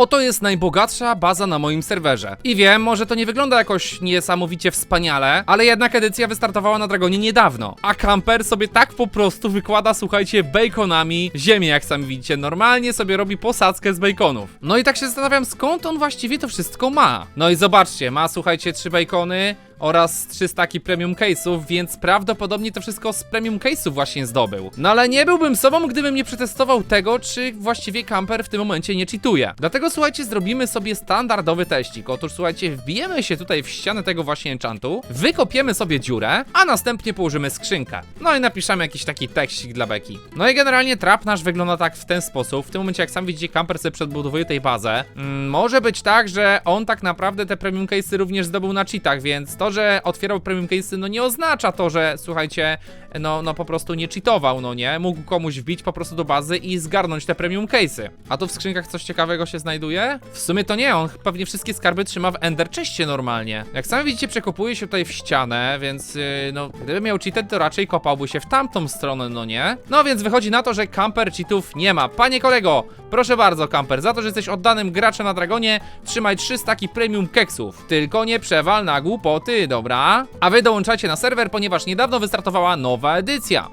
Oto jest najbogatsza baza na moim serwerze. I wiem, może to nie wygląda jakoś niesamowicie wspaniale, ale jednak edycja wystartowała na Dragonie niedawno. A kamper sobie tak po prostu wykłada, słuchajcie, baconami ziemię, jak sami widzicie. Normalnie sobie robi posadzkę z baconów. No i tak się zastanawiam, skąd on właściwie to wszystko ma. No i zobaczcie, ma, słuchajcie, trzy bacony, oraz 3 staki premium case'ów, więc prawdopodobnie to wszystko z premium case'ów właśnie zdobył. No ale nie byłbym sobą, gdybym nie przetestował tego, czy właściwie camper w tym momencie nie cheatuje. Dlatego słuchajcie, zrobimy sobie standardowy teścik. Otóż słuchajcie, wbijemy się tutaj w ścianę tego właśnie enchantu, wykopiemy sobie dziurę, a następnie położymy skrzynkę. No i napiszemy jakiś taki tekstik dla beki. No i generalnie trap nasz wygląda tak w ten sposób. W tym momencie, jak sam widzicie, camper sobie przedbudowuje tej bazę. Mm, może być tak, że on tak naprawdę te premium case'y również zdobył na cheatach, więc to, że otwierał premium case'y, no nie oznacza to, że słuchajcie, no, no po prostu nie cheatował, no nie? Mógł komuś wbić po prostu do bazy i zgarnąć te premium case'y. A tu w skrzynkach coś ciekawego się znajduje? W sumie to nie, on pewnie wszystkie skarby trzyma w Ender Chestie normalnie. Jak sami widzicie, przekopuje się tutaj w ścianę, więc yy, no, gdyby miał cheated, to raczej kopałby się w tamtą stronę, no nie? No więc wychodzi na to, że camper cheatów nie ma. Panie kolego, proszę bardzo, camper, za to, że jesteś oddanym graczem na Dragonie, trzymaj 3 staki premium keksów. Tylko nie przewal na głupoty, dobra? A wy dołączacie na serwer, ponieważ niedawno wystartowała nowa edycja.